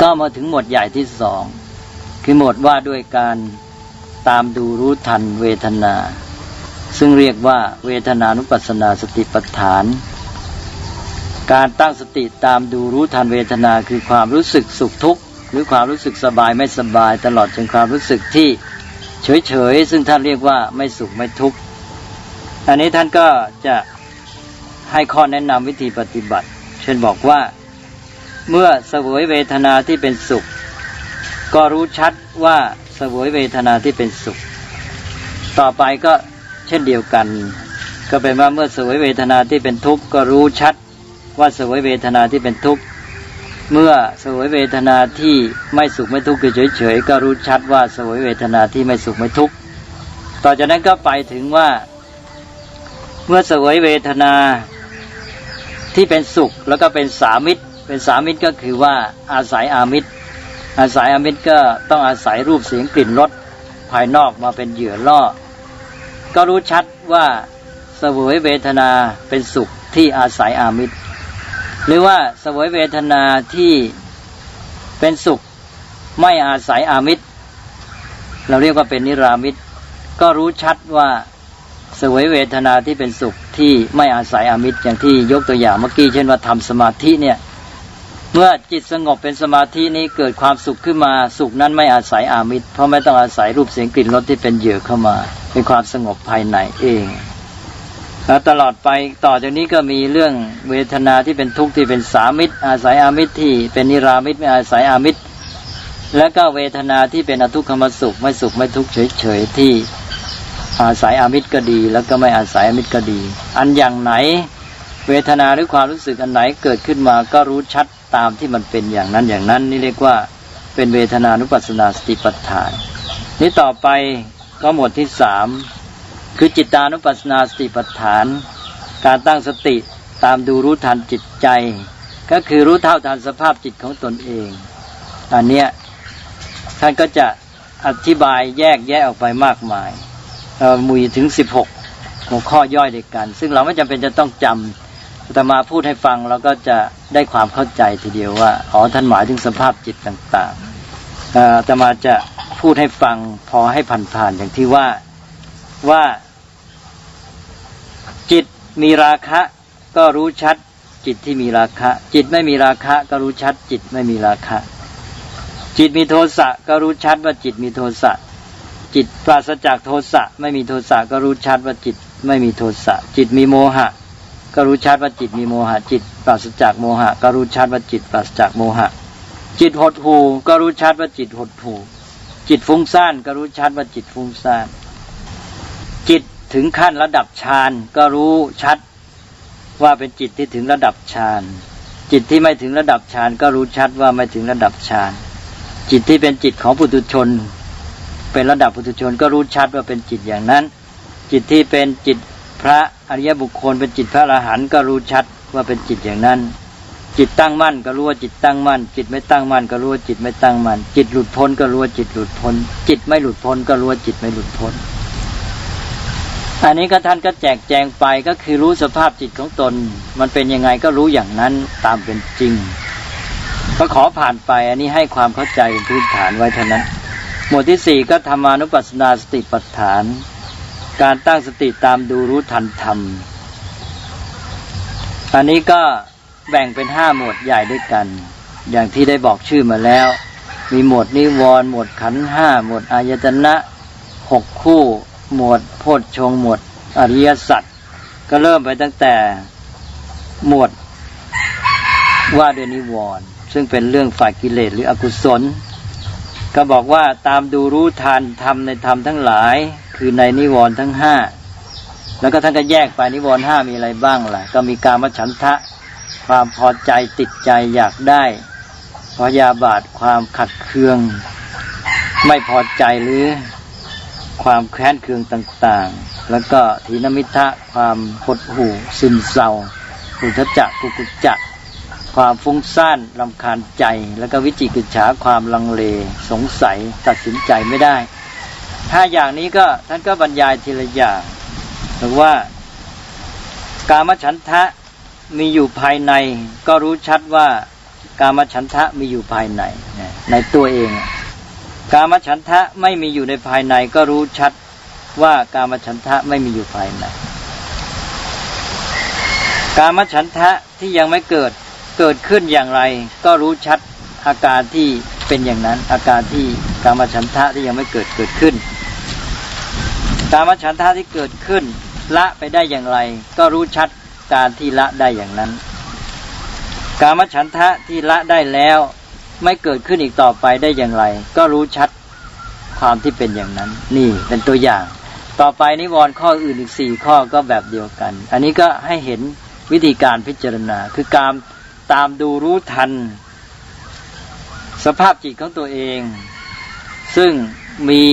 ก็มาถึงหมวดใหญ่ที่สองคือหมวดว่าด้วยการตามดูรู้ทันเวทนา ซึ่งเรียกว่าเวทนานุปัสสนาสติปัฏฐาน การตั้งสติตามดูรู้ทันเวทนาคือความรู้สึกสุขทุกข์หรือความรู้สึกสบายไม่สบายตลอดจนความรู้สึกที่เฉยๆซึ่งท่านเรียกว่าไม่สุขไม่ทุกข์อันนี้ท่านก็จะให้ข้อแนะนำวิธีปฏิบัติ เช่นบอกว่า เมื่อเสวยเวทนาที่เป็นสุข ก็รู้ชัดว่าเสวยเวทนาที่เป็นสุข ต่อไปก็เช่นเดียวกัน ก็เป็นว่าเมื่อเสวยเวทนาที่เป็นทุกข์ก็รู้ชัดว่าเสวยเวทนาที่เป็นทุกข์เมื่อเสวยเวทนาที่ไม่สุขไม่ทุกข์เฉยๆก็รู้ชัดว่าเสวยเวทนาที่ไม่สุขไม่ทุกข์ต่อจากนั้นก็ไปถึงว่า เมื่อเสวยเวทนาที่เป็นสุขแล้วก็เป็นสามิตร เป็นสามิตรก็คือว่าอาศัยอามิตร อาศัยอามิตรก็ต้องอาศัยรูปเสียงกลิ่นรสภายนอกมาเป็นเหยื่อล่อ ก็รู้ชัดว่าเสวยเวทนาเป็นสุขที่อาศัยอามิตร หรือว่าเสวยเวทนาที่เป็นสุขไม่อาศัยอามิตร เราเรียกว่าเป็นนิรามิตร ก็รู้ชัดว่าเสวยเวทนาที่เป็นสุขที่ไม่อาศัยอามิตรอย่างที่ยกตัวอย่างเมื่อกี้เช่นว่าทำสมาธิเนี่ย เมื่อจิตสงบเป็นสมาธินี้เกิดความสุขขึ้นมาสุขนั้นไม่อาศัยอามิตร เพราะไม่ต้องอาศัยรูปเสียงกลิ่นรสที่เป็นเหยื่อเข้ามาเป็นความสงบภายในเองแล้วตลอดไปต่อจากนี้ก็มีเรื่องเวทนาที่เป็นทุกข์ที่เป็นสามิตร อาศัยอามิตรที่เป็นนิรามิตรไม่อาศัยอามิตร และก็เวทนาที่เป็นอทุกขมสุขไม่สุขไม่ทุกข์เฉยๆที่อาศัยอามิตรก็ดี แล้วก็ไม่อาศัยอามิตรก็ดี อันอย่างไหน เวทนาหรือความรู้สึกอันไหนเกิดขึ้นมาก็รู้ชัดตามที่มันเป็นอย่างนั้นอย่างนั้น นี่เรียกว่าเป็นเวทนานุปัสสนาสติปัฏฐาน นี่ต่อไปก็หมวดที่สามคือจิตานุปัสสนาสติปัฏฐาน การตั้งสติตามดูรู้ทันจิตใจ ก็คือรู้เท่าทันสภาพจิตของตนเองอันเนี้ยท่านก็จะอธิบายแยกแยะออกไปมากมายเอ่อมีถึงสิบหกหัวข้อย่อยด้วยกัน ซึ่งเราไม่จำเป็นจะต้องจำ แต่มาพูดให้ฟังเราก็จะได้ความเข้าใจทีเดียวว่าอ๋อท่านหมายถึงสภาพจิตต่างๆอ่อแต่มาจะพูดให้ฟังพอให้ผ่านๆอย่างที่ว่าว่า จิตมีราคะ ก็รู้ชัด จิตที่มีราคะ จิตไม่มีราคะ ก็รู้ชัด จิตไม่มีราคะ จิตมีโทสะก็รู้ชัดว่าจิตมีโทสะจิตปราศจากโทสะไม่มีโทสะก็รู้ชัดว่าจิตไม่มีโทสะจิตมีโมหะ ก็รู้ชัดว่าจิตมีโมหะจิต ปราศจากโมหะก็รู้ชัดว่าจิตปราศจากโมหะ จิตหดหูก็รู้ชัดว่าจิตหดหูจิตฟุ้งซ่านก็รู้ชัดว่าจิตฟุ้งซ่าน จิตถึงขั้นระดับฌานก็รู้ชัดว่าเป็นจิตที่ถึงระดับฌานจิตที่ไม่ถึงระดับฌานก็รู้ชัดว่าไม่ถึงระดับฌานจิตที่เป็นจิตของปุถุชน เป็นระดับปุถุชนก็รู้ชัดว่าเป็นจิตอย่างนั้น จิตที่เป็นจิตพระ อริยบุคคลเป็นจิตพระอรหันต์ก็รู้ชัดว่าเป็นจิตอย่างนั้น จิตตั้งมั่นก็รู้ว่าจิตตั้งมั่น จิตไม่ตั้งมั่นก็รู้ว่าจิตไม่ตั้งมั่น จิตหลุดพ้นก็รู้ว่าจิตหลุดพ้น จิตไม่หลุดพ้นก็รู้ว่าจิตไม่หลุดพ้น อันนี้ก็ท่านก็แจกแจงไปก็คือรู้สภาพจิตของตน มันเป็นยังไงก็รู้อย่างนั้นตามเป็นจริง ก็ขอผ่านไปอันนี้ให้ความเข้าใจเป็นพื้นฐานไว้เท่านั้น หมวดที่สี่ก็ธรรมานุปัสสนาสติปัฏฐาน การตั้งสติตามดูรู้ทันธรรม อันนี้ก็แบ่งเป็นห้าหมวดใหญ่ด้วยกัน อย่างที่ได้บอกชื่อมาแล้ว มีหมวดนิวรณ์หมวดขันห้าหมวดอายตนะหกคู่ หมวดโพชฌงหมวดอริยสัจก็เริ่มไปตั้งแต่หมวดว่าด้วยนิวรณ์ซึ่งเป็นเรื่องฝ่ายกิเลสหรืออกุศล ก็บอกว่าตามดูรู้ทันธรรมในธรรมทั้งหลาย คือในนิวรณ์ทั้งห้าแล้วก็ท่านก็แยกไปนิวรณ์ห้ามีอะไรบ้างล่ะ ก็มีการมฉันทะ ความพอใจติดใจอยากได้พยาบาทความขัดเคือง ไม่พอใจหรือความแค้นเคืองต่างๆ แล้วก็ทีนมิทะความหดหู่ซึมเศร้าอุทจจะกุกุจจะความฟุ้งซ่านลำคาญใจ แล้วก็วิจิกิจฉาความลังเล สงสัยตัดสินใจไม่ได้ ถ้าอย่างนี้ก็ท่านก็บรรยายทีละอย่างหรือว่า กามฉันทะมีอยู่ภายใน ก็รู้ชัดว่า การมฉันทะมีอยู่ภายในในตัวเอง การมฉันทะไม่มีอยู่ในภายใน ก็รู้ชัดว่าการมฉันทะไม่มีอยู่ภายใน การมฉันทะที่ยังไม่เกิดเกิดขึ้นอย่างไร ก็รู้ชัดอาการที่เป็นอย่างนั้น อาการที่การมฉันทะที่ยังไม่เกิดเกิดขึ้น การมฉันทะที่เกิดขึ้น ละไปได้อย่างไร ก็รู้ชัดการที่ละได้อย่างนั้น การมฉันทะที่ละได้แล้ว ไม่เกิดขึ้นอีกต่อไปได้อย่างไร ก็รู้ชัดความที่เป็นอย่างนั้น นี่เป็นตัวอย่าง ต่อไปนิวรณ์ข้ออื่นอีกสี่ข้อก็แบบเดียวกัน อันนี้ก็ให้เห็นวิธีการพิจารณา คือการตามดูรู้ทัน สภาพจิตของตัวเอง ซึ่งมี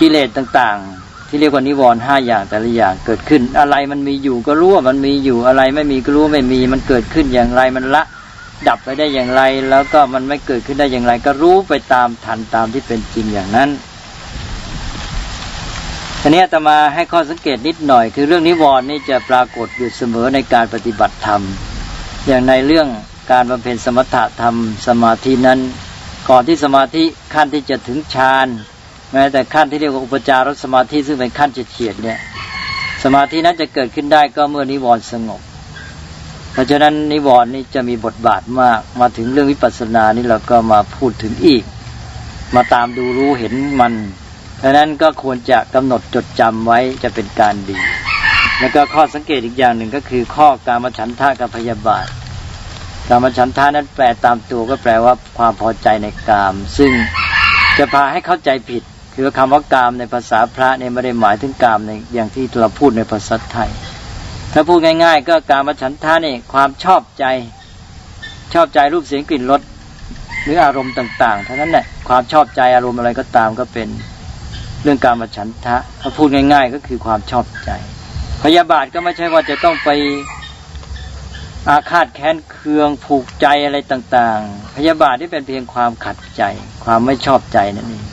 กิเลสต่างๆ ที่เรียกว่านิวรณ์ห้าอย่างแต่ละอย่างเกิดขึ้น อะไรมันมีอยู่ก็รู้ว่ามันมีอยู่อะไรไม่มีก็รู้ว่าไม่มีมันเกิดขึ้นอย่างไรมันละดับไปได้อย่างไร แล้วก็มันไม่เกิดขึ้นได้อย่างไร ก็รู้ไปตามทันตามที่เป็นจริงอย่างนั้นทีนี้อาตมาให้ข้อสังเกตนิดหน่อย คือเรื่องนิวรณ์นี่จะปรากฏอยู่เสมอในการปฏิบัติธรรม อย่างในเรื่องการบำเพ็ญสมถะธรรมสมาธินั้น ก่อนที่สมาธิขั้นที่จะถึงฌาน แม้แต่ขั้นที่เรียกว่าอุปจารสมาธิซึ่งเป็นขั้นเฉียดๆเนี่ยสมาธินั้นจะเกิดขึ้นได้ก็เมื่อนิวรณ์สงบ เพราะฉะนั้นนิวรณ์นี่จะมีบทบาทมากมาถึงเรื่องวิปัสสนานี่เราก็มาพูดถึงอีก มาตามดูรู้เห็นมันดังนั้นก็ควรจะกำหนดจดจำไว้จะเป็นการดี แล้วก็ข้อสังเกตอีกอย่างหนึ่งก็คือ ข้อการมฉันทะกับพยาบาทการมฉันทานั้นแปลตามตัวก็แปลว่าความพอใจในกาม ซึ่งจะพาให้เข้าใจผิด คือคำว่ากามในภาษาพระเนี่ยไม่ได้หมายถึงกามในอย่างที่เราพูดในภาษาไทย ถ้าพูดง่าย ๆ ก็กามฉันทานี่ความชอบใจ ชอบใจรูปเสียงกลิ่นรสหรืออารมณ์ต่างๆเท่านั้นแหละความชอบใจอารมณ์อะไรก็ตามก็เป็นเรื่องการมฉันทะถ้าพูดง่าย ๆ ก็คือความชอบใจ พยาบาทก็ไม่ใช่ว่าจะต้องไปอาฆาตแค้นเคืองผูกใจอะไรต่าง ๆ พยาบาทที่เป็นเพียงความขัดใจ ความไม่ชอบใจนั่นเอง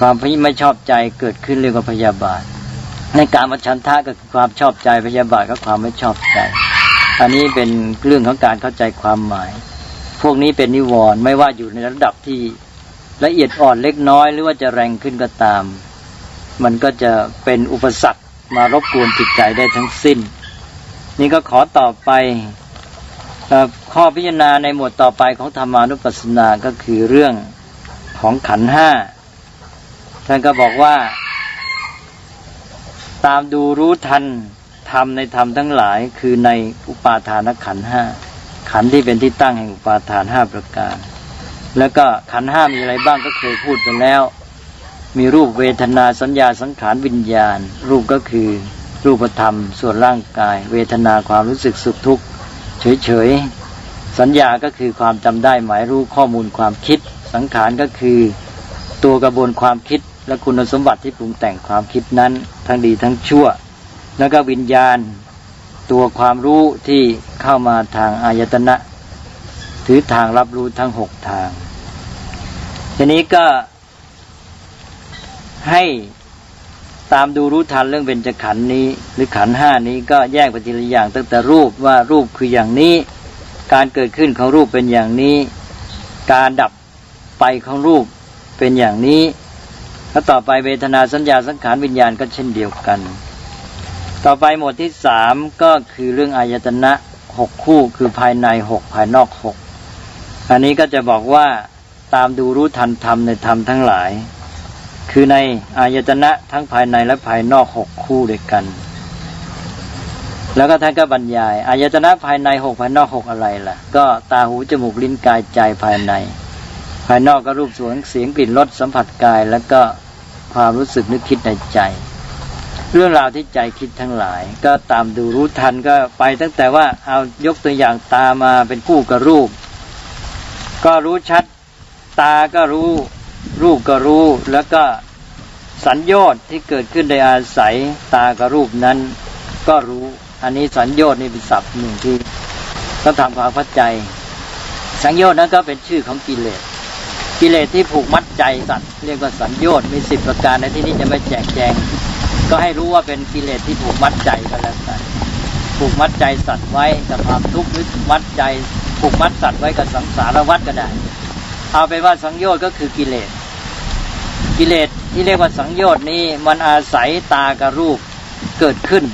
ความไม่ชอบใจเกิดขึ้นเรียกว่าพยาบาท ในการมาชันทะก็คือความชอบใจพยาบาทก็ความไม่ชอบใจ อันนี้เป็นเรื่องของการเข้าใจความหมาย พวกนี้เป็นนิวรณ์ไม่ว่าอยู่ในระดับที่ละเอียดอ่อนเล็กน้อยหรือว่าจะแรงขึ้นก็ตาม มันก็จะเป็นอุปสรรคมารบกวนจิตใจได้ทั้งสิ้น นี่ก็ขอต่อไปข้อพิจารณาในหมวดต่อไปของธรรมานุปัสสนาก็คือเรื่องของขันห้า ท่านก็บอกว่า ตามดูรู้ทันธรรมในธรรมทั้งหลาย คือในอุปาทานขันห้าขันที่เป็นที่ตั้งแห่งอุปาทานห้าประการ แล้วก็ขันห้ามีอะไรบ้างก็เคยพูดไปแล้ว มีรูปเวทนาสัญญาสังขารวิญญาณ รูปก็คือรูปธรรม ส่วนร่างกาย เวทนาความรู้สึกสุขทุกข์เฉยๆสัญญาก็คือความจำได้หมายรู้ข้อมูลความคิด สังขารก็คือตัวกระบวนความคิด และคุณสมบัติที่ปรุงแต่งความคิดนั้นทั้งดีทั้งชั่ว แล้วก็วิญญาณ ตัวความรู้ที่เข้ามาทางอายตนะ ถือทางรับรู้ทั้งหกทาง ทีนี้ก็ให้ตามดูรู้ทันเรื่องเบญจขันธ์นี้ หรือขันธ์ห้านี้ก็แยกปทีละอย่างตั้งแต่รูปว่ารูปคืออย่างนี้ การเกิดขึ้นของรูปเป็นอย่างนี้ การดับไปของรูปเป็นอย่างนี้ แล้วต่อไปเวทนาสัญญาสังขารวิญญาณก็เช่นเดียวกัน ต่อไปหมวดที่สามก็คือเรื่องอายตนะหกคู่คือภายในหกภายนอกหกอันนี้ก็จะบอกว่าตามดูรู้ทันธรรมในธรรมทั้งหลาย คือในอายตนะทั้งภายในและภายนอกหกคู่ด้วยกัน แล้วก็ท่านก็บรรยายอายตนะภายในหกภายนอกหกอะไรล่ะ ก็ตาหูจมูกลิ้นกายใจภายในายนอกก็รูปสวงเสียงกลิ่นรสสัมผัสกาย แล้วก็ความรู้สึกนึกคิดในใจ เรื่องราวที่ใจคิดทั้งหลาย ก็ตามดูรู้ทันก็ไปตั้งแต่ว่าเอายกตัวอย่างตามาเป็นคู่กับรูป ก็รู้ชัด ตาก็รู้ รูปก็รู้ แล้วก็สัญญอดที่เกิดขึ้นในอาศัยตากับรูปนั้น ก็รู้ อันนี้สัญญอดนี่เป็นศัพท์หนึ่งที่ต้องทำความเข้าใจสัญญอดนั้นก็เป็นชื่อของกิเลส กิเลสที่ผูกมัดใจสัตว์เรียกว่าสัญญอดมีสิบประการในที่นี้จะไม่แจกแจง ก็ให้รู้ว่าเป็นกิเลสที่ผูกมัดใจก็แล้วกันผูกมัดใจสัตว์ไว้กับความทุกข์หรือมัดใจผูกมัดสัตว์ไว้กับสังสารวัฏก็ได้ เอาเป็นว่าสังโยชน์ก็คือกิเลส กิเลสที่เรียกว่าสังโยชน์นี้มันอาศัยตากับรูปเกิดขึ้น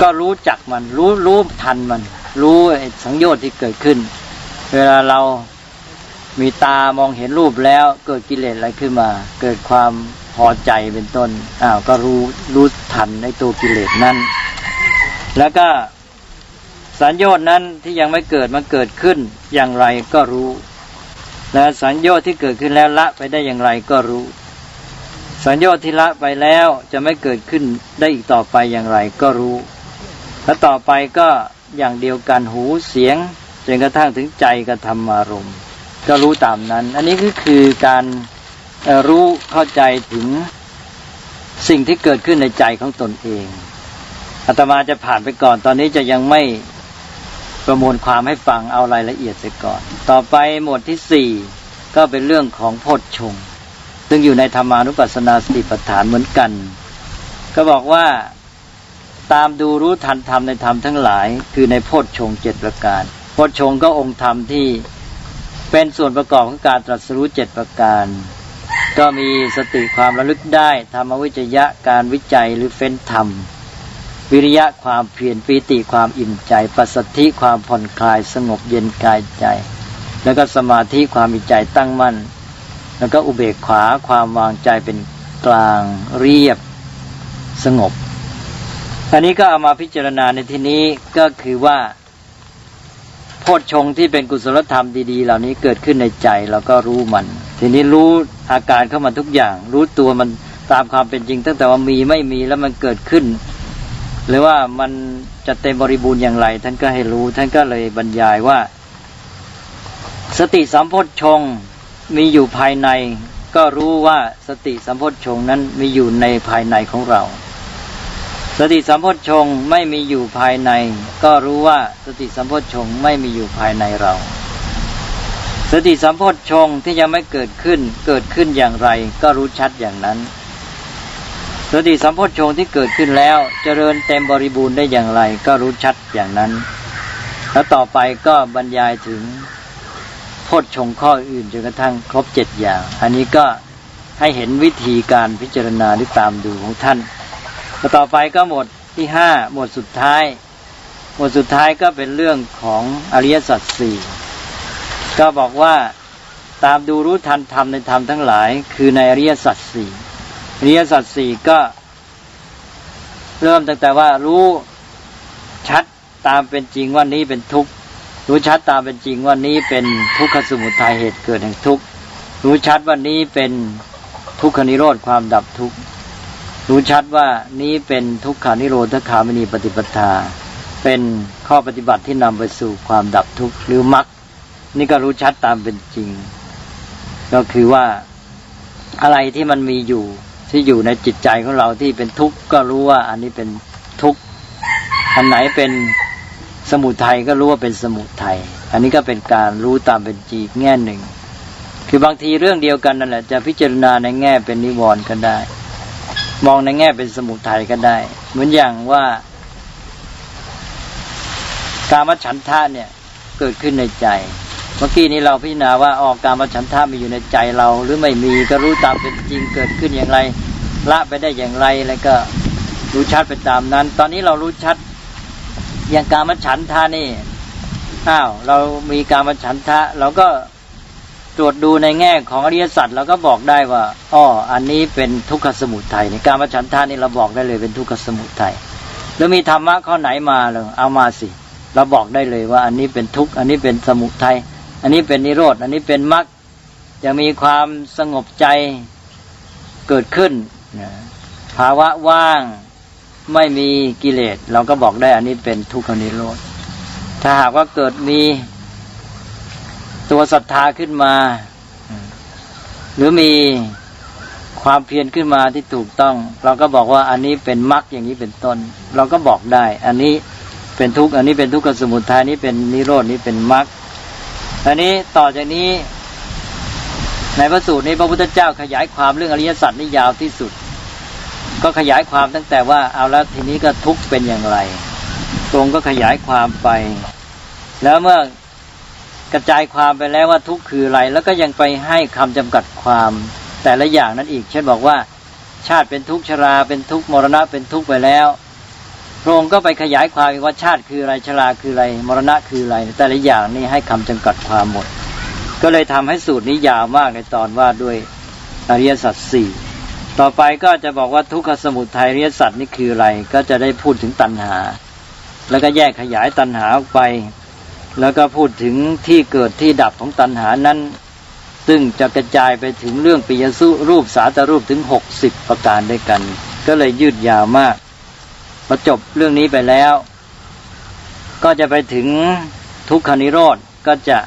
ก็รู้จักมัน รู้รู้ทันมัน รู้สังโยชน์ที่เกิดขึ้น เวลาเรา มีตามองเห็นรูปแล้วเกิดกิเลสอะไรขึ้นมา เกิดความพอใจเป็นต้นอ้าวก็รู้รู้ทันในตัวกิเลสนั้น แล้วก็สัญญาณนั้นที่ยังไม่เกิดมันเกิดขึ้นอย่างไรก็รู้และสัญญาณที่เกิดขึ้นแล้วละไปได้อย่างไรก็รู้ สัญญาณที่ละไปแล้วจะไม่เกิดขึ้นได้อีกต่อไปอย่างไรก็รู้ แล้วต่อไปก็อย่างเดียวกันหูเสียงจนกระทั่งถึงใจกระทำอารมณ์ ก็รู้ตามนั้น อันนี้ก็คือการรู้เข้าใจถึงสิ่งที่เกิดขึ้นในใจของตนเองอาตมาจะผ่านไปก่อน ตอนนี้จะยังไม่ประมวลความให้ฟังเอารายละเอียดเสียก่อน ต่อไปหมวดที่สี่ก็เป็นเรื่องของโพชฌงซึ่งอยู่ในธรรมานุปัสสนาสติปัฏฐานเหมือนกัน ก็บอกว่าตามดูรู้ทันธรรมในธรรมทั้งหลาย คือในโพชฌงเจ็ดประการโพชฌงก็องค์ธรรมที่ เป็นส่วนประกอบของการตรัสรู้เจ็ดประการ ก็มีสติความระลึกได้ ธรรมวิจยะการวิจัยหรือเฟ้นธรรม วิริยะความเพียรปีติความอิ่มใจ ปัสสัทธิความผ่อนคลายสงบเย็นกายใจ แล้วก็สมาธิความมีใจตั้งมั่น แล้วก็อุเบกขาความวางใจเป็นกลางเรียบสงบอันนี้ก็เอามาพิจารณาในที่นี้ก็คือว่า พชฌงที่เป็นกุศลธรรมดีๆ เหล่านี้เกิดขึ้นในใจเราก็รู้มัน ทีนี้รู้อาการเข้ามาทุกอย่าง รู้ตัวมันตามความเป็นจริง ตั้งแต่ว่ามีไม่มีแล้วมันเกิดขึ้น หรือว่ามันจะเต็มบริบูรณ์อย่างไร ท่านก็ให้รู้ ท่านก็เลยบรรยายว่า สติสัมโพชฌงมีอยู่ภายใน ก็รู้ว่าสติสัมโพชฌงนั้นมีอยู่ในภายในของเรา สติสัมโพชฌงไม่มีอยู่ภายใน ก็รู้ว่าสติสัมโพชฌงไม่มีอยู่ภายในเรา สติสัมโพชฌงที่ยังไม่เกิดขึ้นเกิดขึ้นอย่างไร ก็รู้ชัดอย่างนั้น สติสัมโพชฌงที่เกิดขึ้นแล้วเจริญเต็มบริบูรณ์ได้อย่างไร ก็รู้ชัดอย่างนั้น แล้วต่อไปก็บรรยายถึงโพชฌงข้ออื่นจนกระทั่งครบเจ็ดอย่าง อันนี้ก็ให้เห็นวิธีการพิจารณาหรือตามดูของท่าน ต่อไปก็หมวดที่ห้าหมวดสุดท้าย หมวดสุดท้ายก็เป็นเรื่องของอริยสัจสี่ก็บอกว่าตามดูรู้ทันธรรมในธรรมทั้งหลาย คือในอริยสัจสี่อริยสัจสี่ก็ เริ่มตั้งแต่ว่ารู้ชัดตามเป็นจริงว่านี้เป็นทุกข์รู้ชัดตามเป็นจริงว่านี้เป็นทุกขสมุทัยเหตุเกิดแห่งทุกข์รู้ชัดว่านี้เป็นทุกขนิโรธความดับทุกข์ รู้ชัดว่านี้เป็นทุกขานิโรธคามินีปฏิปทา เป็นข้อปฏิบัติที่นำไปสู่ความดับทุกข์หรือมรรคนี่ก็รู้ชัดตามเป็นจริง ก็คือว่าอะไรที่มันมีอยู่ที่อยู่ในจิตใจของเราที่เป็นทุกข์ก็รู้ว่าอันนี้เป็นทุกข์อันไหนเป็นสมุทัยก็รู้ว่าเป็นสมุทัยอันนี้ก็เป็นการรู้ตามเป็นจริงแง่หนึ่ง คือบางทีเรื่องเดียวกันนั่นแหละจะพิจารณาในแง่เป็นนิวรณ์ก็ได้ มองในแง่เป็นสมุทัยก็ได้ เหมือนอย่างว่า การมฉันทะเนี่ย เกิดขึ้นในใจ เมื่อกี้นี้เราพิจารณาว่าออกการมฉันทะมีอยู่ในใจเรา หรือไม่มีก็รู้ตามเป็นจริงเกิดขึ้นอย่างไร ละไปได้อย่างไรแล้วก็รู้ชัดไปตามนั้น ตอนนี้เรารู้ชัดอย่างการมฉันทะนี่อ้าวเรามีการมฉันทะเราก็ ตรวจดูในแง่ของอริยสัจเราก็บอกได้ว่าอ้ออันนี้เป็นทุกขสมุทัยในการมฉันทะนี่เราบอกได้เลยเป็นทุกขสมุทัยแล้วมีธรรมะข้อไหนมาเลยเอามาสิ เราบอกได้เลยว่า อันนี้เป็นทุกข์อันนี้เป็นสมุทัยอันนี้เป็นนิโรธอันนี้เป็นมรรคจะมีความสงบใจเกิดขึ้นภาวะว่างไม่มีกิเลส เราก็บอกได้อันนี้เป็นทุกขนิโรธถ้าหากว่าเกิดมี ตัวศรัทธาขึ้นมา หรือมีความเพียรขึ้นมาที่ถูกต้อง เราก็บอกว่าอันนี้เป็นมรรคอย่างนี้เป็นต้น เราก็บอกได้ อันนี้เป็นทุกข์อันนี้เป็นทุกขสมุทัยนี้เป็นนิโรดนี้เป็นมรรคอันนี้ต่อจากนี้ ในพระสูตรนี้พระพุทธเจ้าขยายความเรื่องอริยสัจนี่ยาวที่สุด ก็ขยายความตั้งแต่ว่าเอาแล้วทีนี้ก็ทุกข์เป็นอย่างไร ตรงก็ขยายความไป แล้วเมื่อ กระจายความไปแล้วว่าทุกข์คืออะไร แล้วก็ยังไปให้คำจำกัดความแต่ละอย่างนั้นอีก เช่นบอกว่า ชาติเป็นทุกข์ชราเป็นทุกข์มรณะเป็นทุกข์ไปแล้วพระองค์ก็ไปขยายความว่าชาติคืออะไรชราคืออะไร มรณะคืออะไร แต่ละอย่างนี่ให้คำจำกัดความหมด ก็เลยทำให้สูตรนี้ยาวมากในตอนว่าด้วยอริยสัจสี่ต่อไปก็จะบอกว่าทุกขสมุทัยอริยสัจนี่คืออะไร ก็จะได้พูดถึงตัณหา แล้วก็แยกขยายตัณหาออกไป แล้วก็พูดถึงที่เกิดที่ดับของตัณหานั้น ซึ่งจะกระจายไปถึงเรื่องปิยสุรูปสาตรูปถึงหกสิบประการด้วยกัน ก็เลยยืดยาวมากพอจบเรื่องนี้ไปแล้ว ก็จะไปถึงทุกขนิโรธก็จะ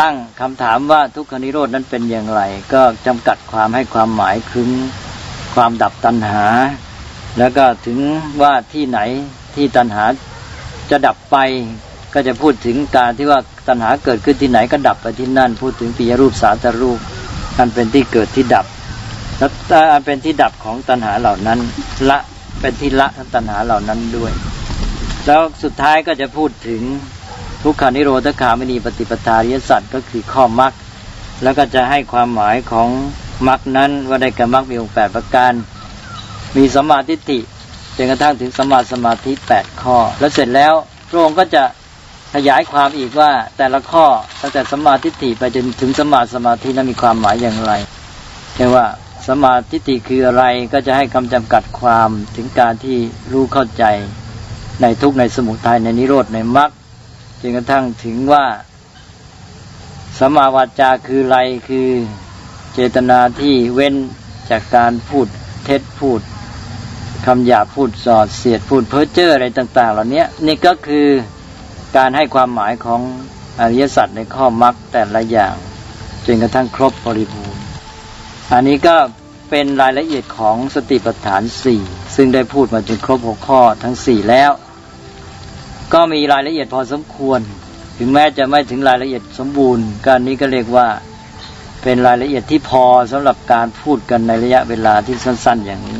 ตั้งคำถามว่าทุกขนิโรธนั้นเป็นอย่างไร ก็จำกัดความให้ความหมายถึงความดับตัณหา แล้วก็ถึงว่าที่ไหนที่ตัณหาจะดับไป ก็จะพูดถึงการที่ว่าตัณหาเกิดขึ้นที่ไหนก็ดับไปที่นั่น พูดถึงปิยรูปสาตรูปนั่นเป็นที่เกิดที่ดับแล้วอันเป็นที่ดับของตัณหาเหล่านั้น ละเป็นที่ละตัณหาเหล่านั้นด้วย แล้วสุดท้ายก็จะพูดถึงทุกขานิโรธคามินีปฏิปทาริยสัตว์ก็คือข้อมรรคแล้วก็จะให้ความหมายของมรรคนั้นว่าได้กับมรรคมีองค์แปดประการ มีสมมาทิฏฐิจนกระทั่งถึงสมมาสมาธิแปดข้อ แล้วเสร็จแล้วพระองค์ก็จะ ขยายความอีกว่าแต่ละข้อตั้งแต่สมมาทิฏฐิไปจนถึงสมมาสมาธินั้นมีความหมายอย่างไรเรียกว่าสมมาทิฏฐิคืออะไรก็จะให้คำจำกัดความถึงการที่รู้เข้าใจในทุกในสมุทัยในนิโรธในมรรคจนกระทั่งถึงว่าสมมาวาจาคืออะไรคือเจตนาที่เว้นจากการพูดเท็จพูดคำหยาพูดสอดเสียดพูดเพ้อเจ้ออะไรต่าง ๆ เหล่านี้นี่ก็คือ การให้ความหมายของอริยสัจในข้อมรรคแต่ละอย่างจนกระทั่งครบบริบูรณ์ อันนี้ก็เป็นรายละเอียดของสติปัฏฐานสี่ซึ่งได้พูดมาจนครบหกข้อทั้งสี่แล้ว ก็มีรายละเอียดพอสมควร ถึงแม้จะไม่ถึงรายละเอียดสมบูรณ์ การนี้ก็เรียกว่าเป็นรายละเอียดที่พอสำหรับการพูดกันในระยะเวลาที่สั้น ๆ อย่างนี้